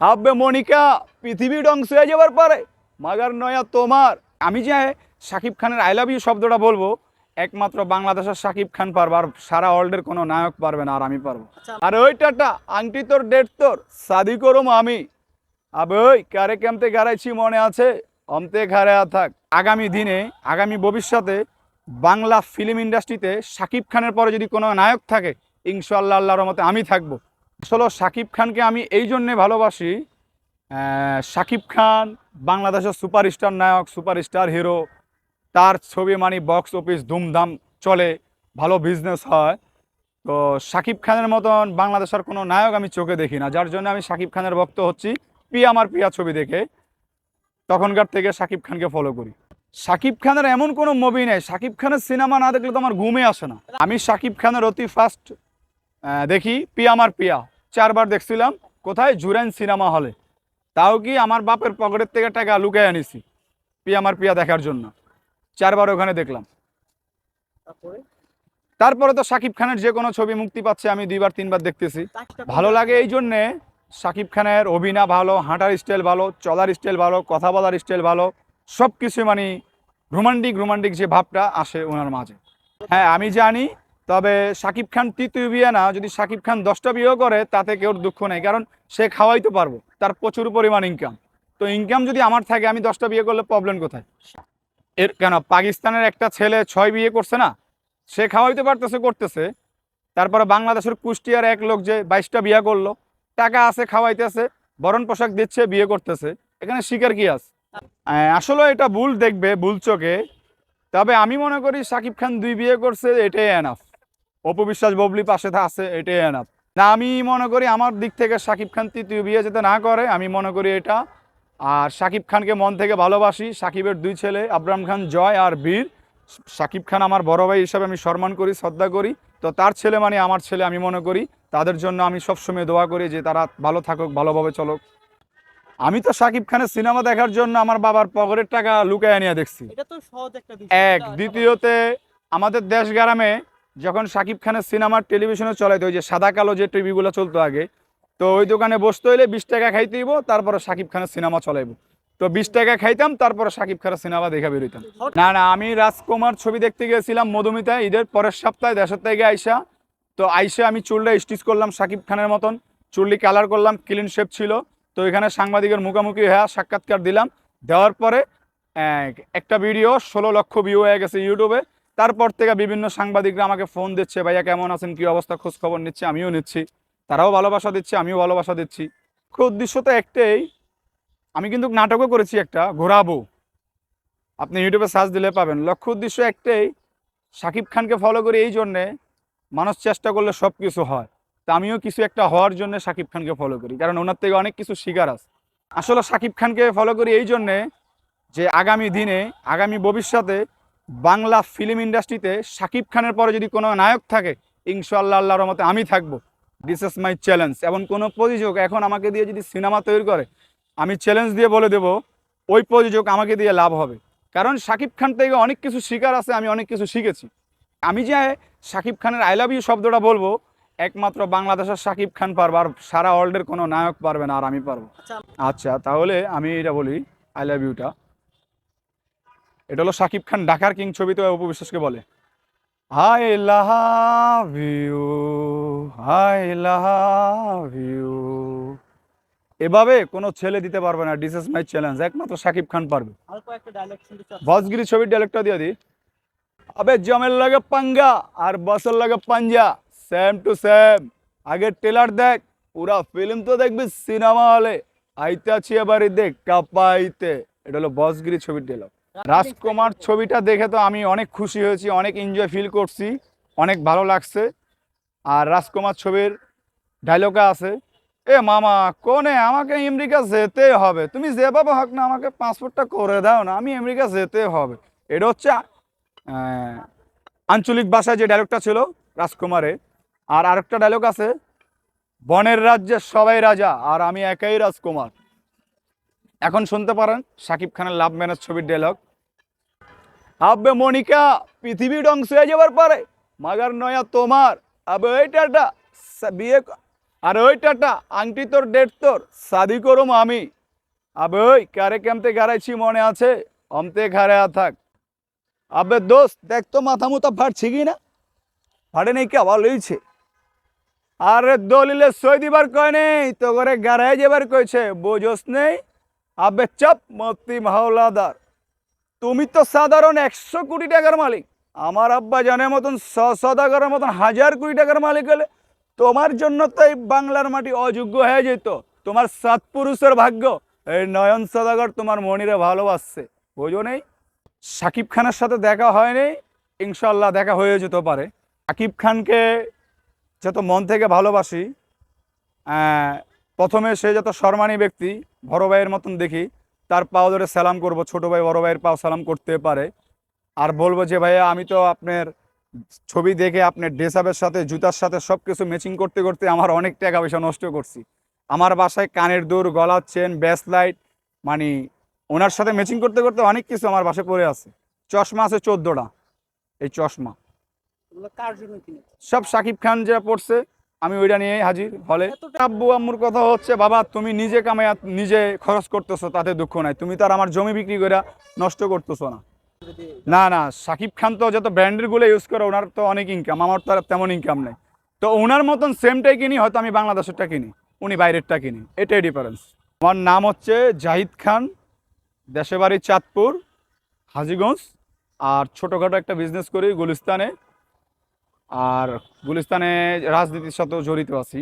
আব্বে মনিকা পৃথিবী ধ্বংস হয়ে যাবার পারে মাগার নয়া তোমার। আমি যে শাকিব খানের আই লাভ ইউ শব্দটা বলব একমাত্র বাংলাদেশের শাকিব খান পারবে আর সারা ওয়ার্ল্ডের কোনো নায়ক পারবে না আর আমি পারব। আর আর ওইটাটা আংটি তোর ডেট তোর শাদি করুম আমি। আবে ওই কারে কেমতে গারাইছি মনে আছে? অমতে ঘাড়ে থাক। আগামী দিনে আগামী ভবিষ্যতে বাংলা ফিল্ম ইন্ডাস্ট্রিতে শাকিব খানের পরে যদি কোনো নায়ক থাকে ইনশাল্লাহ আল্লাহর মতে আমি থাকব। আসলে শাকিব খানকে আমি এই জন্যে ভালোবাসি শাকিব খান বাংলাদেশের সুপারস্টার নায়ক, সুপারস্টার হিরো। তার ছবি মানে বক্স অফিস ধুমধাম চলে, ভালো বিজনেস হয়। তো শাকিব খানের মতন বাংলাদেশের কোনো নায়ক আমি চোখে দেখি না, যার জন্য আমি শাকিব খানের ভক্ত হচ্ছি, পিয়া আমার পিয়া ছবি দেখে। তখনকার থেকে শাকিব খানকে ফলো করি। শাকিব খানের এমন কোনো মুভি নেই শাকিব খানের সিনেমা না দেখলে তো আমার ঘুমে আসে না। আমি শাকিব খানের অতি ফার্স্ট দেখি, পিয়া আমার পিয়া। চারবার দেখছিলাম কোথায়? জুরেন সিনেমা হলে। তাও কি আমার বাপের পকেটের থেকে টাকা লুকায় আনিছি পিয়া আমার পিয়া দেখার জন্য। চারবার ওখানে দেখলাম। তারপরে? তারপরে তো শাকিব খানের যে কোনো ছবি মুক্তি পাচ্ছে আমি দুইবার তিনবার দেখতেছি। ভালো লাগে এই জন্যে শাকিব খানের অভিনয় ভালো হাঁটার স্টাইল ভালো চলার স্টাইল ভালো কথা বলার স্টাইল ভালো সব কিছু মানে রোমান্টিক রোমান্টিক যে ভাবটা আসে ওনার মাঝে। হ্যাঁ আমি জানি তবে শাকিব খান তৃতীয় বিয়ে না, যদি শাকিব খান দশটা বিয়েও করে, তাতে কেউ দুঃখ নেই, কারণ সে খাওয়াইতে পারব, তার প্রচুর পরিমাণ ইনকাম তো ইনকাম যদি আমার থাকে, আমি দশটা বিয়ে করলে প্রবলেম কোথায়? এর কেন, পাকিস্তানের একটা ছেলে ছয় বিয়ে করছে না, সে খাওয়াইতে পারতেছে, করতেছে, তারপরে বাংলাদেশের কুষ্টিয়ার এক লোক যে বাইশটা বিয়ে করল, টাকা আছে, খাওয়াইতেছে বরণ পোশাক দিচ্ছে, বিয়ে করতেছে, এখানে শিকার কি আছে? আসলে এটা ভুল দেখবে, ভুল চোখে, তবে আমি মনে করি শাকিব খান দুই বিয়ে করছে, এটাই এনাফ অপবিশ্বাস ববলি পাশে আছে এটাই এনাফ না আমি মনে করি আমার দিক থেকে শাকিব খান তৃতীয় বিয়ে যাতে না করে আমি মনে করি এটা। আর শাকিব খানকে মন থেকে ভালোবাসি। শাকিবের দুই ছেলে আব্রাম খান জয় আর বীর। শাকিব খান আমার বড় ভাই হিসাবে আমি সম্মান করি শ্রদ্ধা করি। তো তার ছেলে মানে আমার ছেলে আমি মনে করি। তাদের জন্য আমি সবসময় দোয়া করি যে তারা ভালো থাকুক ভালোভাবে চলুক। আমি তো শাকিব খানের সিনেমা দেখার জন্য আমার বাবার পকেটের টাকা লুকায় নিয়ে দেখছি। এক দ্বিতীয়তে আমাদের দেশ গ্রামে যখন শাকিব খানের সিনেমার টেলিভিশনে চলাইতো ওই যে সাদা কালো যে টিভিগুলো চলতো আগে, তো ওই দোকানে বসতে হইলে বিশ টাকা খাইতেইব তারপরে সাকিব খানের সিনেমা চলাইব। তো বিশ টাকা খাইতাম, তারপরে শাকিব খানের সিনেমা দেখা বেরোইতাম না না, আমি রাজকুমার ছবি দেখতে গিয়েছিলাম মধুমিতা ঈদের পরের সপ্তাহে, দেশের থেকে আইসা। তো আইসা আমি চুলটা স্টিচ করলাম শাকিব খানের মতন চুল্লি কালার করলাম ক্লিন শেপ ছিল। তো এখানে সাংবাদিকের মুখোমুখি হ্যাঁ সাক্ষাৎকার দিলাম। দেওয়ার পরে একটা ভিডিও ষোলো লক্ষ ভিউ হয়ে গেছে ইউটিউবে তারপর থেকে বিভিন্ন সাংবাদিকরা আমাকে ফোন দিচ্ছে, ভাইয়া, কেমন আছেন? কি অবস্থা? খোঁজ খবর নিচ্ছে, আমিও নিচ্ছি। তারাও ভালোবাসা দিচ্ছে, আমিও ভালোবাসা দিচ্ছি। খুব উদ্দেশ্য তো একটাই, আমি কিন্তু নাটকও করেছি একটা, ঘোরাবো। আপনি ইউটিউবে সার্চ দিলে পাবেন। লক্ষ্য উদ্দেশ্য একটাই শাকিব খানকে ফলো করি এই জন্যে, মানুষ চেষ্টা করলে সব কিছু হয়। তা আমিও কিছু একটা হওয়ার জন্য শাকিব খানকে ফলো করি, কারণ ওনার থেকে অনেক কিছু শিকার আছে। আসলে শাকিব খানকে ফলো করি এই জন্যে যে আগামী দিনে, আগামী ভবিষ্যতে বাংলা ফিল্ম ইন্ডাস্ট্রিতে শাকিব খানের পরে যদি কোনো নায়ক থাকে ইনশাল্লাহ আল্লাহর মতে আমি থাকব। দিস ইজ মাই চ্যালেঞ্জ এবং কোনো প্রযোজক এখন আমাকে দিয়ে যদি সিনেমা তৈরি করে আমি চ্যালেঞ্জ দিয়ে বলে দেব ওই প্রযোজক আমাকে দিয়ে লাভ হবে। কারণ শাকিব খান থেকে অনেক কিছু শিকার আছে আমি অনেক কিছু শিখেছি। আমি যে শাকিব খানের আই লাভ ইউ শব্দটা বলব একমাত্র বাংলাদেশের শাকিব খান পারবে আর সারা ওয়ার্ল্ডের কোনো নায়ক পারবে না আর আমি পারব। আচ্ছা। আচ্ছা তাহলে আমি এটা বলি আই লাভ ইউটা এটা হলো শাকিব খান ডাকার কিং ছবিতে অপু বিশ্বাসকে বলে। I love you I love you. এভাবে কোনো ছেলে দিতে পারবে না ডিস ইজ মাই চ্যালেঞ্জ একমাত্র শাকিব খান পারবে। বসগিরি ছবির ডাইরেক্টর দিয়ে দি আবে জমের লাগে পাঙ্গা আর বসের লাগে পাঞ্জা সেম টু সেম আগে ট্রেলার দেখ পুরা ফিল্ম তো দেখবি সিনেমা হলে আইতে আছি এবারে দেখ কাপাইতে। এটা হলো বসগিরি ছবির ডায়লগ রাজকুমার ছবিটা দেখে তো আমি অনেক খুশি হয়েছি, অনেক এনজয় ফিল করছি, অনেক ভালো লাগছে। আর রাজকুমার ছবির ডায়লগা আছে, এ মামা, কোনে? আমাকে আমেরিকা যেতে হবে। তুমি যে যেভাবে হোক না আমাকে পাসপোর্টটা করে দাও না, আমি আমেরিকা যেতে হবে। এটা হচ্ছে আঞ্চলিক ভাষায় যে ডায়লগটা ছিল রাজকুমারে আর আরেকটা ডায়লগ আছে, বনের রাজ্যে সবাই রাজা, আর আমি একাই রাজকুমার। এখন শুনতে পারেন শাকিব খানের লাভ ম্যানেজ ছবির ডায়লগ আব্বে মনিকা, পৃথিবী ধ্বংস হয়ে যাবার পারে, মাগার নয়া তোমার। আবে এইটা বিয়ে ক- আর ওইটাটা আংটি তোর ডেট তোর, শাদি করুম আমি। আবে ওই, কারে কেমতে গাড়াইছি মনে আছে? অমতে ঘাড়ে থাক। আবে দোস্ত, দেখ তো মাথা মুথা ফাটছি কি না? ফাটে নেই কে? লইছে। আরে দলিলে সই দিবার কয় নেই তো করে গাড়াই যাবার কইছে, বোঝস নেই? আবে চাপ, মতি মাওলাদার। তুমি তো সাধারণ একশো কোটি টাকার মালিক। আমার আব্বা জানের মতন সদাগরের মতন হাজার কোটি টাকার মালিক হলে তোমার জন্য তো এই বাংলার মাটি অযোগ্য হয়ে যেত। তোমার সাত পুরুষের ভাগ্য, এই নয়ন সদাগর তোমার মনিরে ভালোবাসছে। বোঝো নেই? সাকিব খানের সাথে দেখা হয়নি ইনশাল্লাহ দেখা হয়ে যেতে পারে। সাকিব খানকে যত মন থেকে ভালোবাসি প্রথমে সে যত সম্মানী ব্যক্তি বড় ভাইয়ের মতন দেখি তার পাও ধরে সালাম করব ছোট ভাই বড় ভাইয়ের পাও সালাম করতে পারে। আর বলব যে ভাইয়া আমি তো আপনার ছবি দেখে আপনার ড্রেসআপের সাথে জুতার সাথে সব কিছু ম্যাচিং করতে করতে আমার অনেক টাকা পয়সা নষ্ট করছি। আমার বাসায় কানের দূর গলার চেন ব্যাস লাইট মানে ওনার সাথে ম্যাচিং করতে করতে অনেক কিছু আমার বাসায় পড়ে আছে। চশমা আছে চোদ্দোটা এই চশমা। সব সাকিব খান যেটা পড়ছে আমি ওইটা নিয়েই হাজির হলে আব্বু আম্মুর কথা হচ্ছে, বাবা, তুমি নিজে কামাইয়া, নিজে খরচ করতেছো, তাতে দুঃখ নাই। তুমি তো আর আমার জমি বিক্রি করে নষ্ট করতেছো না। না না, সাকিব খান তো যত ব্র্যান্ডেরগুলো ইউজ করে, ওনার তো অনেক ইনকাম আমার তো আর তেমন ইনকাম নেই। তো ওনার মতন সেমটাই কিনি, হয়তো আমি বাংলাদেশেরটা কিনি, উনি বাইরেরটা কিনি, এটাই ডিফারেন্স আমার নাম হচ্ছে জাহিদ খান দেশে বাড়ি চাঁদপুর, হাজিগঞ্জ, আর ছোটোখাটো একটা বিজনেস করি গুলিস্তানে। আর গুলিস্তানে রাজনীতির সাথেও জড়িত আছি।